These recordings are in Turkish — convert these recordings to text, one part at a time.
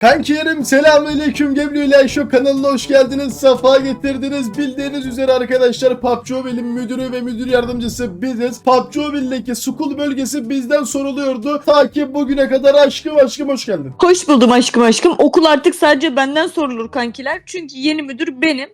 Kankilerim selamünaleyküm ile Ayşo kanalına hoş geldiniz. Safa getirdiniz. Bildiğiniz üzere arkadaşlar PUBG Mobile'in müdürü ve müdür yardımcısı biziz. PUBG Mobile'deki School bölgesi bizden soruluyordu. Ta ki bugüne kadar aşkım aşkım hoş geldin. Hoş buldum aşkım aşkım. Okul artık sadece benden sorulur kankiler. Çünkü yeni müdür benim.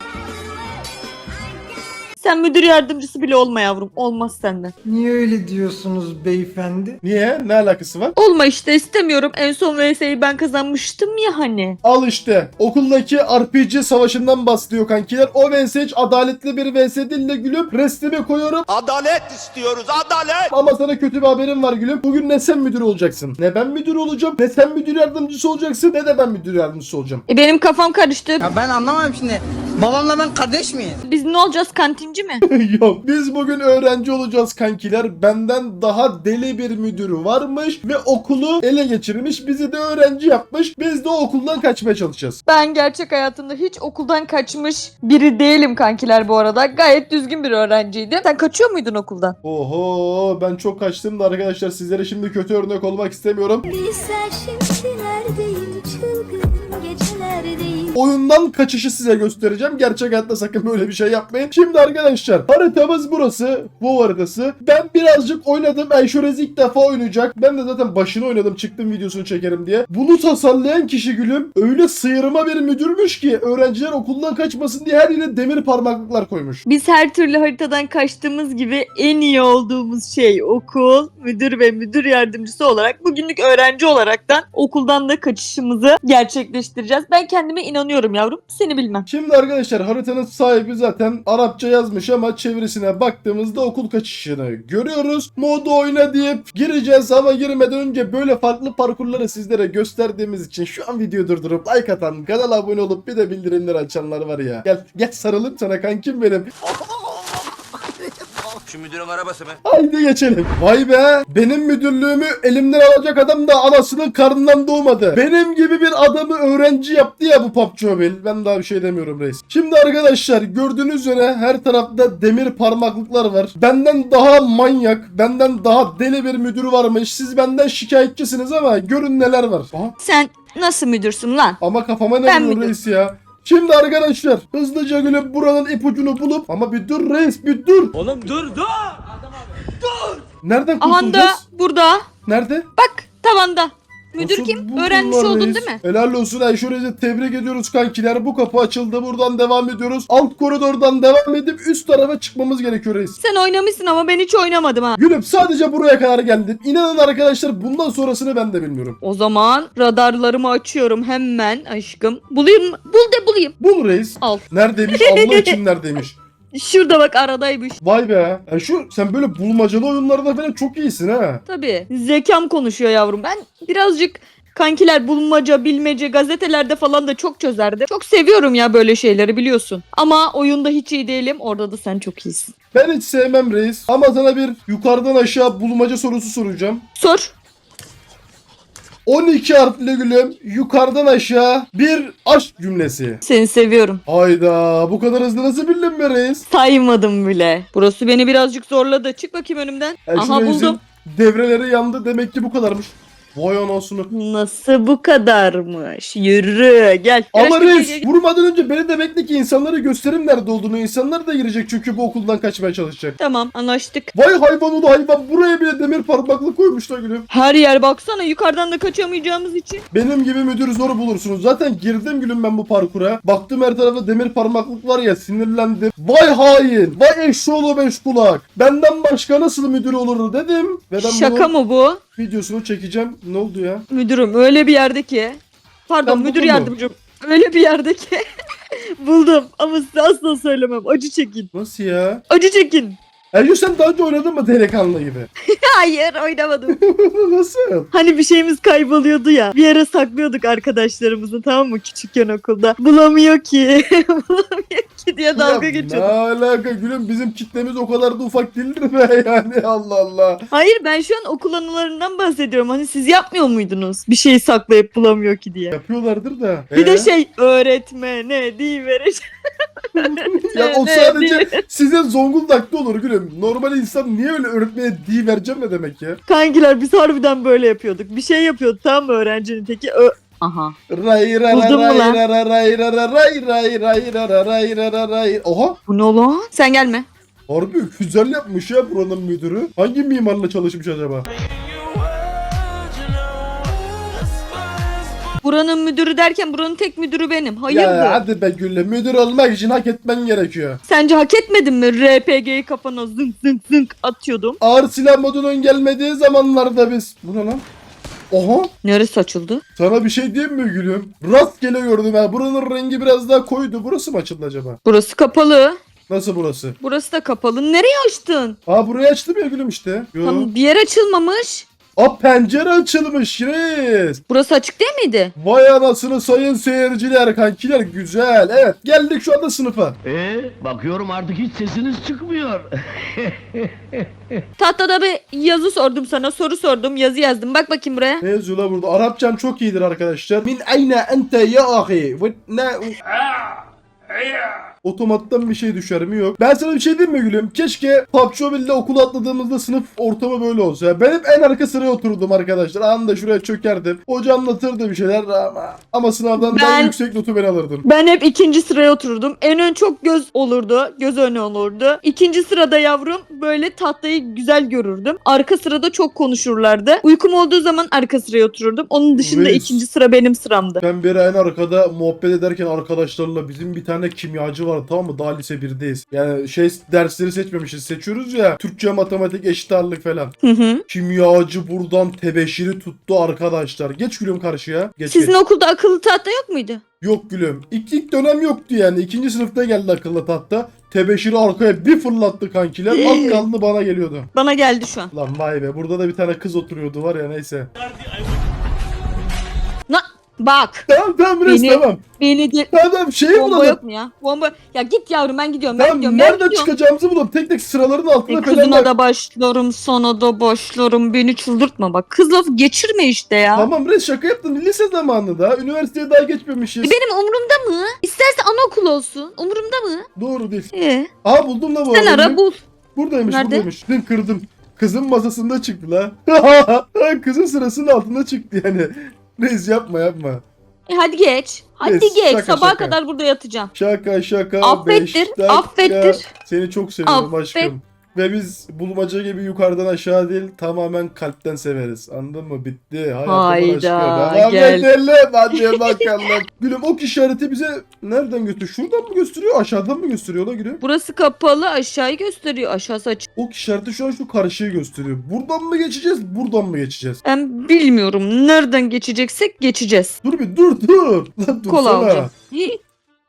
Sen müdür yardımcısı bile olma yavrum. Olmaz senden. Niye öyle diyorsunuz beyefendi? Niye? Ne alakası var? Olma işte istemiyorum. En son VS'yi ben kazanmıştım ya hani. Al işte okuldaki RPG savaşından bahsediyor kankiler. O vs hiç adaletli bir vs değil de gülüm restimi koyuyorum. Adalet istiyoruz, adalet! Ama sana kötü bir haberim var gülüm. Bugün ne sen müdür olacaksın. Ne ben müdür olacağım. Ne sen müdür yardımcısı olacaksın. Ne de ben müdür yardımcısı olacağım. E benim kafam karıştı. Ya ben anlamadım şimdi. Babamla ben kardeş miyiz? Biz ne olacağız kantinci mi? Yok. Biz bugün öğrenci olacağız kankiler. Benden daha deli bir müdürü varmış ve okulu ele geçirmiş. Bizi de öğrenci yapmış. Biz de okuldan kaçmaya çalışacağız. Ben gerçek hayatımda hiç okuldan kaçmış biri değilim kankiler bu arada. Gayet düzgün bir öğrenciydim. Sen kaçıyor muydun okuldan? Oho ben çok kaçtım da arkadaşlar sizlere şimdi kötü örnek olmak istemiyorum. Bizler çılgın gecelerdeyim Oyundan kaçışı size göstereceğim. Gerçek hayatta sakın böyle bir şey yapmayın. Şimdi arkadaşlar haritamız burası. Bu haritası. Ben birazcık oynadım. Enşorez ilk defa oynayacak. Ben de zaten başını oynadım. Çıktım videosunu çekerim diye. Bunu tasarlayan kişi gülüm öyle sıyırma bir müdürmüş ki öğrenciler okuldan kaçmasın diye her yere demir parmaklıklar koymuş. Biz her türlü haritadan kaçtığımız gibi en iyi olduğumuz şey okul, müdür ve müdür yardımcısı olarak bugünlük öğrenci olaraktan okuldan da kaçışımızı gerçekleştireceğiz. Ben kendime inanıyorum yavrum. Seni bilmem. Şimdi arkadaşlar haritanın sahibi zaten Arapça yazmış ama çevirisine baktığımızda okul kaçışını görüyoruz. Modu oyna deyip gireceğiz ama girmeden önce böyle farklı parkurları sizlere gösterdiğimiz için şu an videoyu durdurup like atan, kanala abone olup bir de bildirimleri açanlar var ya. Gel gel sarılın sana kankim benim. Şu müdürün arabası mı? Haydi geçelim. Vay be. Benim müdürlüğümü elimden alacak adam da anasının karnından doğmadı. Benim gibi bir adamı öğrenci yaptı ya bu PUBG Mobile. Ben daha bir şey demiyorum reis. Şimdi arkadaşlar gördüğünüz üzere her tarafta demir parmaklıklar var. Benden daha manyak, benden daha deli bir müdür varmış. Siz benden şikayetçisiniz ama görün neler var. Aha, Sen nasıl müdürsün lan? ama kafama ne Ben vuruyor müdür. reis ya. Şimdi arkadaşlar hızlıca gülüp buranın ipucunu bulup ama bir dur reis bir dur. Oğlum dur dur! Nereden Ahanda kurtulacağız? burada. Nerede? Bak tavanda. Müdür Nasıl kim? Öğrenmiş oldun değil mi? Helal olsun Ayşe tebrik ediyoruz kankiler. Bu kapı açıldı. Buradan devam ediyoruz. Alt koridordan devam edip üst tarafa çıkmamız gerekiyor reis. Sen oynamışsın ama ben hiç oynamadım ha. Gülüm sadece buraya kadar geldim. İnanın arkadaşlar bundan sonrasını ben de bilmiyorum. O zaman radarlarımı açıyorum hemen aşkım. Bulayım mı? Bul de bulayım. Bul reis. Al. Neredeymiş? Allah için neredeymiş? Şurada bak aradaymış. Vay be. Ya şu sen böyle bulmacalı oyunlarda falan çok iyisin ha. Tabii. Zekam konuşuyor yavrum. Ben birazcık kankiler bulmaca, bilmece, gazetelerde falan da çok çözerdim. Çok seviyorum ya böyle şeyleri biliyorsun. Ama oyunda hiç iyi değilim. Orada da sen çok iyisin. Ben hiç sevmem reis. Ama sana bir yukarıdan aşağı bulmaca sorusu soracağım. Sor. 12 harfli gülüm yukarıdan aşağı bir aşk cümlesi. Seni seviyorum. Hayda bu kadar hızlı nasıl bildin be reis? Saymadım bile. Burası beni birazcık zorladı. Çık bakayım önümden. Elçin Aha Reis'in buldum. Devreleri yandı demek ki bu kadarmış. Vay anasını. Nasıl bu kadarmış? Yürü gel. Ama reis gel. vurmadan önce beni de bekle ki insanlara gösterim nerede olduğunu. İnsanlar da girecek çünkü bu okuldan kaçmaya çalışacak. Tamam anlaştık. Vay hayvan oğlu hayvan buraya bile demir parmaklık koymuşlar gülüm. Her yer baksana yukarıdan da kaçamayacağımız için. Benim gibi müdür zor bulursunuz. Zaten girdim gülüm ben bu parkura. Baktım her tarafta demir parmaklık var ya sinirlendim. Vay hain. Vay eşşoğlu beş kulak. Benden başka nasıl müdür olur dedim. Ve ben Şaka bunu mı bu? Videosunu çekeceğim. Ne oldu ya? Müdürüm öyle bir yerde ki. Pardon Ben müdür buldum mu? yardımcım. Öyle bir yerde ki. Buldum ama size asla söylemem. Acı çekin. Nasıl ya? Acı çekin. Ergün sen daha önce oynadın mı delikanlı gibi? Hayır oynamadım. Nasıl? hani bir şeyimiz kayboluyordu ya. Bir yere saklıyorduk arkadaşlarımızı tamam mı küçükken okulda. Bulamıyor ki. Bulamıyor ki diye dalga geçiyorduk. Ne alaka gülüm bizim kitlemiz o kadar da ufak değildir be yani Allah Allah. Hayır ben şu an okul anılarından bahsediyorum. Hani siz yapmıyor muydunuz? Bir şeyi saklayıp bulamıyor ki diye. Yapıyorlardır da. Bir de Ee? şey öğretmene diyiverecek. Ya o ne sadece size Zonguldak'ta olur gülüm. Normal insan niye öyle öğretmeye di vereceğim ne demek ya? Kankiler biz harbiden böyle yapıyorduk. Bir şey yapıyordu tamam mı öğrencinin teki. Ö- Aha. Ray ra ra Buldun mu ray lan? ra ra ray ra ra ray ray ray ra ra ray ra ra ray. Oha Bu ne lan? Sen gelme. harbi güzel yapmış ya buranın müdürü. Hangi mimarla çalışmış acaba? Buranın müdürü derken buranın tek müdürü benim. Hayırdır? Ya hadi be Gülle müdür olmak için hak etmen gerekiyor. Sence hak etmedin mi? RPG'yi kafana zınk zınk zınk atıyordum. Ağır silah modunun gelmediği zamanlarda biz. Bu ne lan? Oha Neresi açıldı? sana bir şey diyeyim mi gülüm? Rastgele gördüm ha. Buranın rengi biraz daha koydu. Burası mı açıldı acaba? Burası kapalı. Nasıl burası? Burası da kapalı. Nereye açtın? Aa burayı açtım ya gülüm işte. Yo. Tam bir yer açılmamış. Aa pencere açılmış reis. Burası açık değil miydi? Vay anasını sayın seyirciler kankiler güzel. Evet geldik şu anda sınıfa. Ee, bakıyorum artık hiç sesiniz çıkmıyor. Tahtada bir yazı sordum sana. Soru sordum. Yazı yazdım. Bak bakayım buraya. Ne yazıyor la burada? Arapçam çok iyidir arkadaşlar. Min ayna ente ya ahi. Ve ne... Otomattan bir şey düşer mi yok. Ben sana bir şey diyeyim mi gülüm? Keşke PUBG Mobile'de okula atladığımızda sınıf ortamı böyle olsa. Ben hep en arka sıraya oturdum arkadaşlar. Anında şuraya çökerdim. Hoca anlatırdı bir şeyler ama, ama sınavdan daha Ben- yüksek notu ben alırdım. Ben hep ikinci sıraya otururdum. En ön çok göz olurdu. Göz önü olurdu. İkinci sırada yavrum böyle tahtayı güzel görürdüm. Arka sırada çok konuşurlardı. Uykum olduğu zaman arka sıraya otururdum. Onun dışında Reis. ikinci sıra benim sıramdı. Ben bir en arkada muhabbet ederken arkadaşlarla bizim bir tane kimyacı var tamam mı? Daha lise 1'deyiz. Yani şey dersleri seçmemişiz. Seçiyoruz ya. Türkçe, matematik, eşit ağırlık falan. Hı hı. Kimyacı buradan tebeşiri tuttu arkadaşlar. Geç gülüm karşıya. Geç, Sizin geç. okulda akıllı tahta yok muydu? Yok gülüm. İlk, ilk dönem yoktu yani. İkinci sınıfta geldi akıllı tahta. Tebeşiri arkaya bir fırlattı kankiler. Az kaldı bana geliyordu. Bana geldi şu an. Lan vay be. Burada da bir tane kız oturuyordu var ya neyse. Bak. Tamam tamam Reis Beni- tamam. Beni de Tamam tamam şeyi bomba bulalım. yok mu ya? Bomba. Ya git yavrum ben gidiyorum. Ben Tamam gidiyorum. Ben nereden gidiyorum. çıkacağımızı bulalım. Tek tek sıraların altına E, falan kızına bak. da başlarım, sana da başlarım. Beni çıldırtma bak. Kız laf geçirme işte ya. Tamam Reis şaka yaptın. Lise zamanı da. Üniversiteye daha geçmemişiz. E, Benim umurumda mı? İsterse anaokulu olsun. Umurumda mı? Doğru değil. Ee, Aa buldum da bu sen arada. ara bul. Buradaymış Nerede? buradaymış. Dün kırdım. Kızın masasında çıktı la. Kızın sırasının altında çıktı yani. Reis yapma yapma. E, hadi geç. Hadi Neyse, geç. şaka, Sabaha şaka. kadar burada yatacağım. Şaka şaka. Affettir, beş dakika. affettir. Seni çok seviyorum aşkım. Ve biz bulmaca gibi yukarıdan aşağı değil tamamen kalpten severiz. Anladın mı? Bitti. Hayatımın Hayda, aşkı. Devam gel. edelim. Hadi bakalım. Gülüm ok işareti bize nereden gösteriyor? Şuradan mı gösteriyor? Aşağıdan mı gösteriyor la gülüm? Burası kapalı aşağıyı gösteriyor. Aşağısı açık. Ok işareti şu an şu karşıyı gösteriyor. Buradan mı geçeceğiz? Buradan mı geçeceğiz? Ben bilmiyorum. Nereden geçeceksek geçeceğiz. Dur bir dur dur. Lan Kola dursana. alacağım. Hi,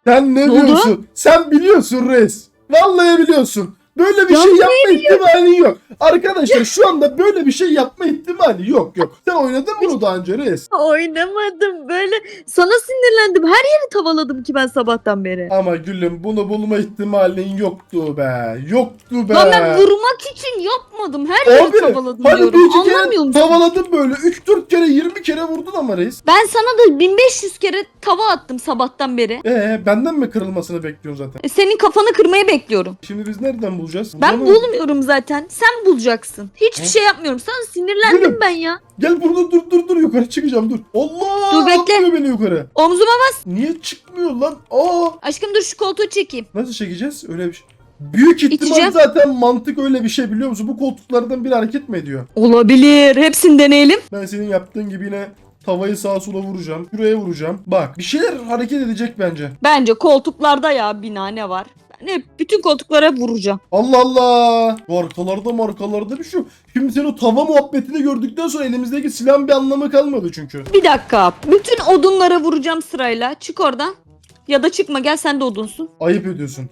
Sen ne, Ne oldu? diyorsun? Sen biliyorsun reis. Vallahi biliyorsun. Böyle bir Ya şey yapma ihtimali yok. Arkadaşlar şu anda böyle bir şey yapma ihtimali yok yok. Sen oynadın mı bunu daha önce reis? Oynamadım. Böyle sana sinirlendim. Her yeri tavaladım ki ben sabahtan beri. Ama gülüm bunu bulma ihtimalin yoktu be. Yoktu be. Lan ben vurmak için yapmadım. Her yeri Abi tavaladım hani diyorum. bir iki Anlamıyor kere musun? tavaladın böyle 3-4 kere 20 kere vurdun ama reis. Ben sana da 1500 kere tava attım sabahtan beri. Ee benden mi kırılmasını bekliyorsun zaten? E, Senin kafanı kırmayı bekliyorum. Şimdi biz nereden bulacağız? Ben Bulamam. bulmuyorum zaten. Sen bulacaksın. Hiçbir şey yapmıyorum. Sana sinirlendim Gülüm. ben ya. Gel burada dur dur dur yukarı çıkacağım dur. Allah! Dur, bekle. Beni yukarı. Omzuma bas. Niye çıkmıyor lan? Aa! Aşkım dur şu koltuğu çekeyim. Nasıl çekeceğiz? Öyle bir şey. Büyük ihtimal İçeceğim. zaten mantık öyle bir şey biliyor musun? Bu koltuklardan biri hareket mi ediyor? Olabilir. Hepsini deneyelim. Ben senin yaptığın gibi yine tavayı sağa sola vuracağım. Şuraya vuracağım. Bak bir şeyler hareket edecek bence. Bence koltuklarda ya bina ne var? Hep bütün koltuklara vuracağım. Allah Allah. Bu arkalarda markalarda bir şey yok. Şimdi sen o tava muhabbetini gördükten sonra elimizdeki silahın bir anlamı kalmadı çünkü. Bir dakika. Bütün odunlara vuracağım sırayla. Çık oradan. Ya da çıkma gel sen de odunsun. Ayıp ediyorsun.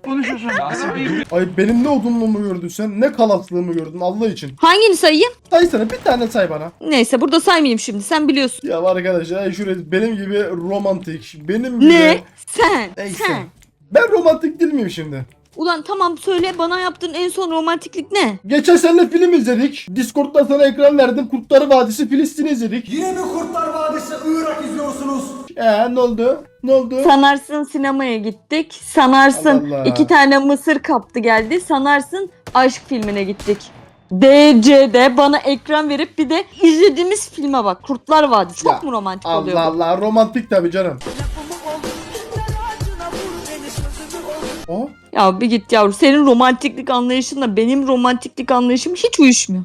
Ay benim ne odunluğumu gördün sen? Ne kalaklığımı gördün Allah için. Hangini sayayım? Say sana bir tane say bana. Neyse burada saymayayım şimdi. Sen biliyorsun. Ya arkadaşlar ay şuraya benim gibi romantik. Benim gibi. Ne? Sen. Neyse. Sen. Ben romantik değil miyim şimdi? Ulan tamam söyle bana yaptığın en son romantiklik ne? Geçen sene film izledik. Discord'dan sana ekran verdim. Kurtlar Vadisi Filistin izledik. Yine mi Kurtlar Vadisi Irak izliyorsunuz? Ee ne oldu? Ne oldu? Sanarsın sinemaya gittik. Sanarsın Allah Allah. iki tane mısır kaptı geldi. Sanarsın aşk filmine gittik. DC'de bana ekran verip bir de izlediğimiz filme bak. Kurtlar Vadisi. Çok Ya, mu romantik oluyor Allah bu? Allah romantik tabii canım. Aa, Ya bir git yavrum. Senin romantiklik anlayışınla benim romantiklik anlayışım hiç uyuşmuyor.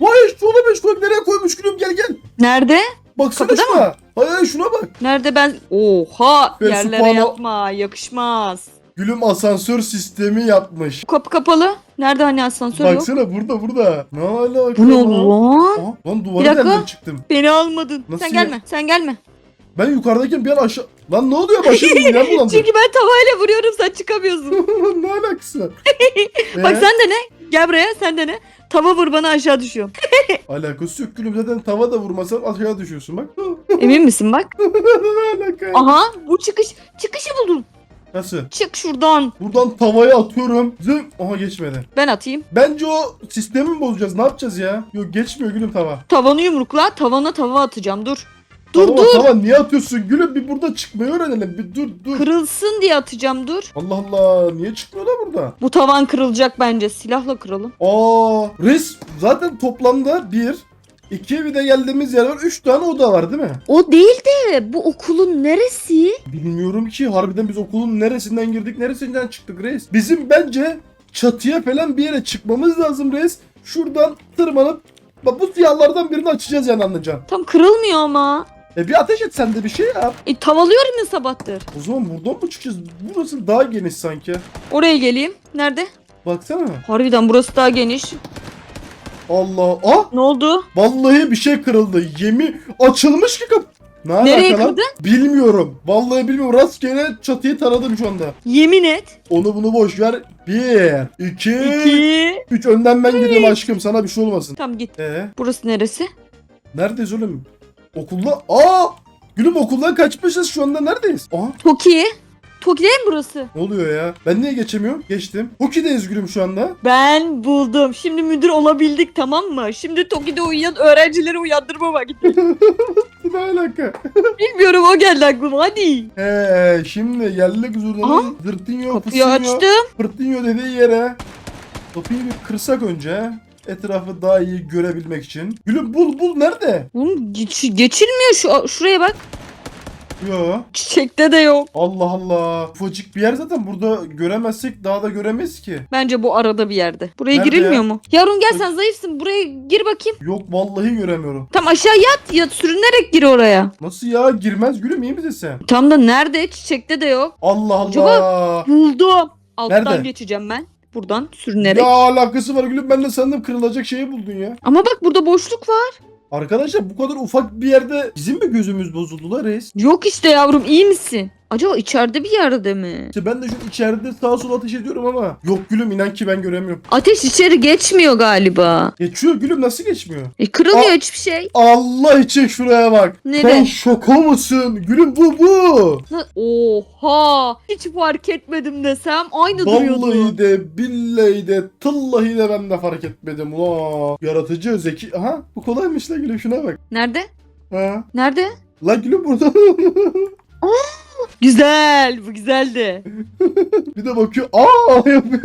vay şuna be şuna nereye koymuş gülüm gel gel. Nerede? Baksana Kapıda şuna. Hayır hayır şuna bak. Nerede ben? Oha! Ben yerlere subhana- yapma. Yakışmaz. Gülüm asansör sistemi yapmış. Bu kapı kapalı. Nerede hani asansör yok? Baksana burada burada. Ne alaka Bu ne lan? lan? Aa, lan Bir duvara dakika. nereden çıktım? Beni almadın. Nasıl sen ya? gelme. Sen gelme. Ben yukarıdayken bir an aşağı... Lan ne oluyor başım ya bulandı. Çünkü ben tavayla vuruyorum sen çıkamıyorsun. ne alakası var? Bak Ee, sen de ne? Gel buraya sen de ne? Tava vur bana aşağı düşüyorum. Alakası yok gülüm zaten tava da vurmasan aşağı düşüyorsun bak. Emin misin bak? ne alaka? Aha bu çıkış. Çıkışı buldum. Nasıl? Çık şuradan. Buradan tavaya atıyorum. Zım. Aha geçmedi. Ben atayım. Bence o sistemi mi bozacağız? Ne yapacağız ya? Yok geçmiyor gülüm tava. Tavanı yumrukla. Tavana tava atacağım. Dur. Dur Tava, dur. Tava niye atıyorsun? Gülüm bir burada çıkmayı öğrenelim. Bir dur dur. Kırılsın diye atacağım dur. Allah Allah niye çıkmıyor lan burada? Bu tavan kırılacak bence. Silahla kıralım. Aa, res zaten toplamda bir, iki bir de geldiğimiz yer var. Üç tane oda var değil mi? O değil de bu okulun neresi? Bilmiyorum ki harbiden biz okulun neresinden girdik neresinden çıktık reis. Bizim bence çatıya falan bir yere çıkmamız lazım reis. Şuradan tırmanıp bak bu siyahlardan birini açacağız yani anlayacaksın. Tam kırılmıyor ama. E bir ateş et sen de bir şey yap. E, tavalıyorum ya sabahtır. O zaman buradan mı çıkacağız? Burası daha geniş sanki. Oraya geleyim. Nerede? Baksana. Harbiden burası daha geniş. Allah. Ah! Ne oldu? Vallahi bir şey kırıldı. Yemi açılmış ki kapı. Ne Nereye alaka lan? kırdın? Bilmiyorum. Vallahi bilmiyorum. Rastgele çatıyı taradım şu anda. Yemin et. Onu bunu boş ver. Bir, iki, İki. üç. Önden ben gidiyorum aşkım. Sana bir şey olmasın. Tamam git. Ee, Burası neresi? neredeyiz oğlum? Okulda. Aa! Gülüm okuldan kaçmışız şu anda neredeyiz? Aa Toki. Toki değil mi burası? ne oluyor ya? Ben niye geçemiyorum? Geçtim. Hoki'deyiz gülüm şu anda. Ben buldum. Şimdi müdür olabildik tamam mı? Şimdi Toki'de uyuyan öğrencileri uyandırma vakti. Ne alaka? Bilmiyorum o geldi aklıma hadi. He şimdi yerli Aha. kuzurdanın zırtinyo, Kapıyı fısınyo, açtım. pırtinyo dediği yere kapıyı bir kırsak önce. Etrafı daha iyi görebilmek için. Gülüm bul bul nerede? Oğlum geç- geçilmiyor şu şuraya bak. Yo. Çiçekte de yok. Allah Allah. Ufacık bir yer zaten burada göremezsek daha da göremeyiz ki. Bence bu arada bir yerde. Buraya Nerede girilmiyor ya? mu? Yavrum gel sen zayıfsın. Buraya gir bakayım. Yok vallahi göremiyorum. Tam aşağı yat. Yat sürünerek gir oraya. Nasıl ya girmez gülüm iyi misin sen? Tam da nerede? Çiçekte de yok. Allah Allah. Acaba- Buldum. Alttan Nerede? geçeceğim ben. Buradan sürünerek. Ne alakası var gülüm ben de sandım kırılacak şeyi buldun ya. Ama bak burada boşluk var. Arkadaşlar bu kadar ufak bir yerde bizim mi gözümüz bozuldu la reis? Yok işte yavrum iyi misin? Acaba içeride bir yerde mi? İşte ben de şu içeride sağa sola ateş ediyorum ama. Yok gülüm inan ki ben göremiyorum. Ateş içeri geçmiyor galiba. Geçiyor gülüm nasıl geçmiyor? E kırılmıyor Aa. hiçbir şey. Allah için şuraya bak. Nere? Sen şoka mısın? Gülüm bu bu. Na- Oha! Hiç fark etmedim desem aynı duruyordu. Vallahi de billahi de tıllahi de ben de fark etmedim. Ula. Yaratıcı zeki. Aha bu kolaymış la gülüm şuna bak. Nerede? Ha. Nerede? La gülüm burada. Güzel. Bu güzeldi. bir de bakıyor. Aa yapıyor.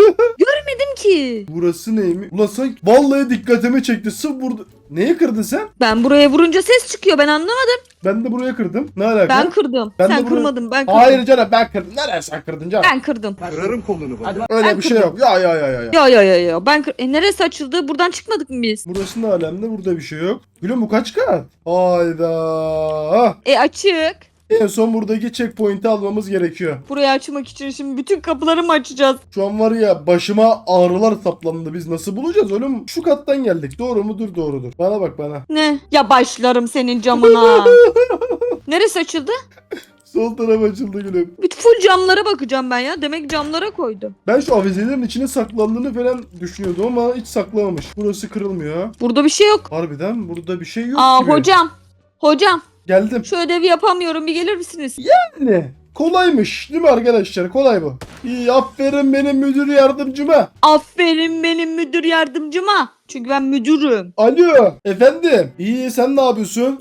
Dedim ki. Burası neymiş? Ulan sen vallahi dikkatimi çekti. Sırf burada. Neyi kırdın sen? Ben buraya vurunca ses çıkıyor. Ben anlamadım. Ben de buraya kırdım. Ne alaka? Ben kırdım. Ben Sen buraya- kırmadın. Ben kırdım. Hayır canım ben kırdım. Nereye sen kırdın canım? Ben kırdım. Kırarım kolunu bak. Öyle ben bir şey yok. Ya ya ya ya. ya. Ya ya ya ya. Ben kır... E neresi açıldı? Buradan çıkmadık mı biz? Burası ne alemde? Burada bir şey yok. Gülüm bu kaç kat? Hayda. E açık. En son buradaki checkpoint'i almamız gerekiyor. Burayı açmak için şimdi bütün kapıları mı açacağız? Şu an var ya başıma ağrılar saplandı. Biz nasıl bulacağız oğlum? Şu kattan geldik. Doğru mudur? Doğrudur. Bana bak bana. Ne? Ya başlarım senin camına. Neresi açıldı? Sol taraf açıldı gülüm. Bir full camlara bakacağım ben ya. Demek camlara koydu. Ben şu avizelerin içine saklandığını falan düşünüyordum ama hiç saklamamış. Burası kırılmıyor. Burada bir şey yok. Harbiden burada bir şey yok Aa gibi. hocam. Hocam Geldim. şu ödevi yapamıyorum. Bir gelir misiniz? Ne? Kolaymış değil mi arkadaşlar? Kolay bu. İyi aferin benim müdür yardımcıma. Aferin benim müdür yardımcıma. Çünkü ben müdürüm. Alo efendim. İyi sen ne yapıyorsun?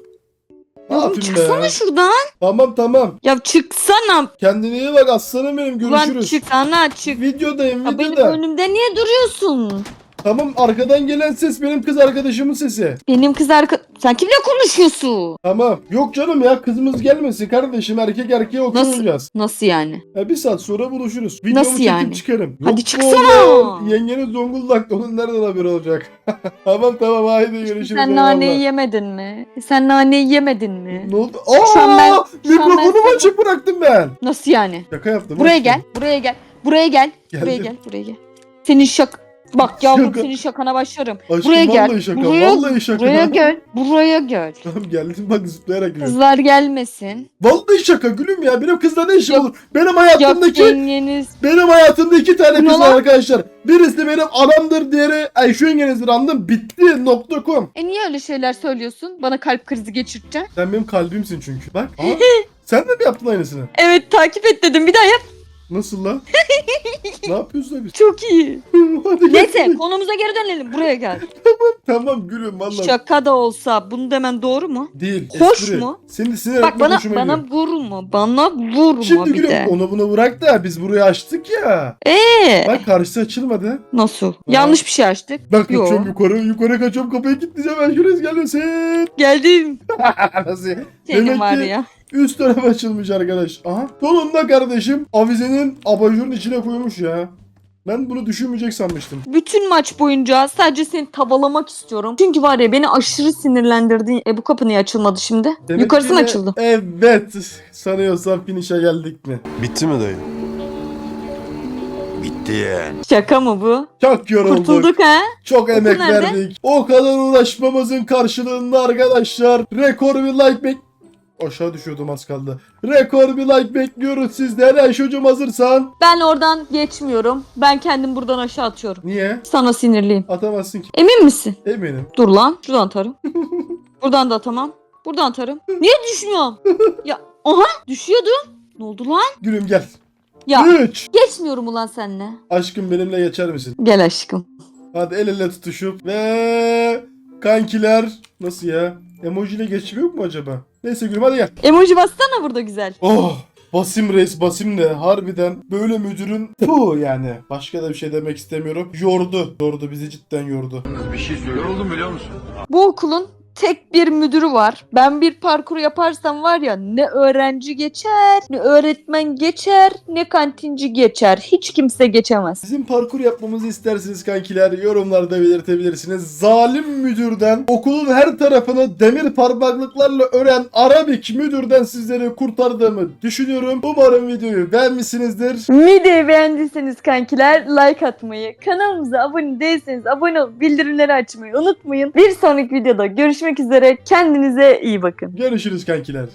Ne Oğlum yapayım çıksana be? şuradan. Tamam tamam. Ya çıksana. Kendine iyi bak aslanım benim Ulan görüşürüz. çıksana çık. Videodayım Ya benim videoda. önümde niye duruyorsun? Tamam arkadan gelen ses benim kız arkadaşımın sesi. Benim kız arka... Sen kimle konuşuyorsun? Tamam. Yok canım ya kızımız gelmesin kardeşim. Erkek erkeğe oturacağız. Nasıl yani? Ya bir saat sonra buluşuruz. Videomu Nasıl çekip yani? çıkarım. Hadi Yok çıksana. oğlum, Yengenin Zonguldak'ta. Onun nereden haberi olacak? tamam tamam haydi görüşürüz. Sen eyvallah. naneyi yemedin mi? Sen naneyi yemedin mi? Ne oldu? Şu an ben- Aa, şu an ben mikrofonumu açık bıraktım ben. Nasıl yani? Şaka yaptım. Buraya gel, buraya gel, buraya gel, buraya Geldim. gel, buraya gel. Senin şak... Bak yavrum Şaka. senin şakana başlarım. Aşkım buraya gel. vallahi şaka. buraya, vallahi şaka. buraya gel, buraya gel. Tamam geldim bak zıplayarak geliyorum. Kızlar gelmesin. Vallahi şaka gülüm ya. Benim kızla ne işim Yok. olur? Benim Yok hayatımdaki yengeniz. benim hayatımda iki tane ne kız var lan? arkadaşlar. Birisi benim anamdır, diğeri ay şu yengenizdir anladın? Bitti nokta com. E niye öyle şeyler söylüyorsun? Bana kalp krizi geçireceksin. Sen benim kalbimsin çünkü. Bak. Aa, sen de mi yaptın aynısını? Evet takip et dedim. Bir daha yap. Nasıl lan? ne yapıyorsun abi? Çok iyi. Hadi gel. Neyse konumuza geri dönelim. Buraya gel. Tamam gülüm vallahi. Şaka da olsa bunu demen doğru mu? Değil. Hoş espri. mu? Seni sinir Bak etmek bana hoşuma bana gidiyor. vurma. Bana vurma Şimdi bir gülüm de. onu bunu bırak da biz burayı açtık ya. Ee, Bak karşısı açılmadı. nasıl? Yanlış bir şey açtık. Bak Yo. kaçıyorum yukarı yukarı kaçıyorum kapıyı kilitleyeceğim ben şuraya gelmesin. Geldim. Nasıl? Senin Demek var ki- ya. Üst taraf açılmış arkadaş. Aha. Sonunda kardeşim avizenin abajurun içine koymuş ya. Ben bunu düşünmeyecek sanmıştım. Bütün maç boyunca sadece seni tavalamak istiyorum. Çünkü var ya beni aşırı sinirlendirdin. E bu kapı niye açılmadı şimdi? Demek Yukarısı mı ki- açıldı? Evet. Sanıyorsam finish'e geldik mi? Bitti mi dayı? Bitti yani. Şaka mı bu? Çok yorulduk. Kurtulduk ha? Çok emek verdik. O kadar uğraşmamızın karşılığında arkadaşlar rekor bir like bek... Aşağı düşüyordum az kaldı. Rekor bir like bekliyoruz sizden. Ayşe'cim hazırsan. Ben oradan geçmiyorum. Ben kendim buradan aşağı atıyorum. Niye? Sana sinirliyim. Atamazsın ki. Emin misin? Eminim. Dur lan. Şuradan atarım. Buradan da atamam. Buradan atarım. Niye düşmüyorum? ya aha düşüyordum. Ne oldu lan? Gülüm gel. Ya 3. geçmiyorum ulan seninle. Aşkım benimle geçer misin? Gel aşkım. Hadi el ele tutuşup ve kankiler nasıl ya? Emoji ile geçmiyor mu acaba? Neyse gülüm hadi gel. Emoji bassana burada güzel. Oh Basim reis Basim de harbiden böyle müdürün bu yani. Başka da bir şey demek istemiyorum. Yordu. Yordu bizi cidden yordu. Yoruldum biliyor musun? Bu okulun tek bir müdürü var. Ben bir parkur yaparsam var ya ne öğrenci geçer, ne öğretmen geçer, ne kantinci geçer. Hiç kimse geçemez. Bizim parkur yapmamızı isterseniz kankiler yorumlarda belirtebilirsiniz. Zalim müdürden okulun her tarafını demir parmaklıklarla ören Arabik müdürden sizleri kurtardığımı düşünüyorum. Umarım videoyu beğenmişsinizdir. Videoyu beğendiyseniz kankiler like atmayı, kanalımıza abone değilseniz abone olup bildirimleri açmayı unutmayın. Bir sonraki videoda görüşmek üzere. Kendinize iyi bakın. Görüşürüz kankiler.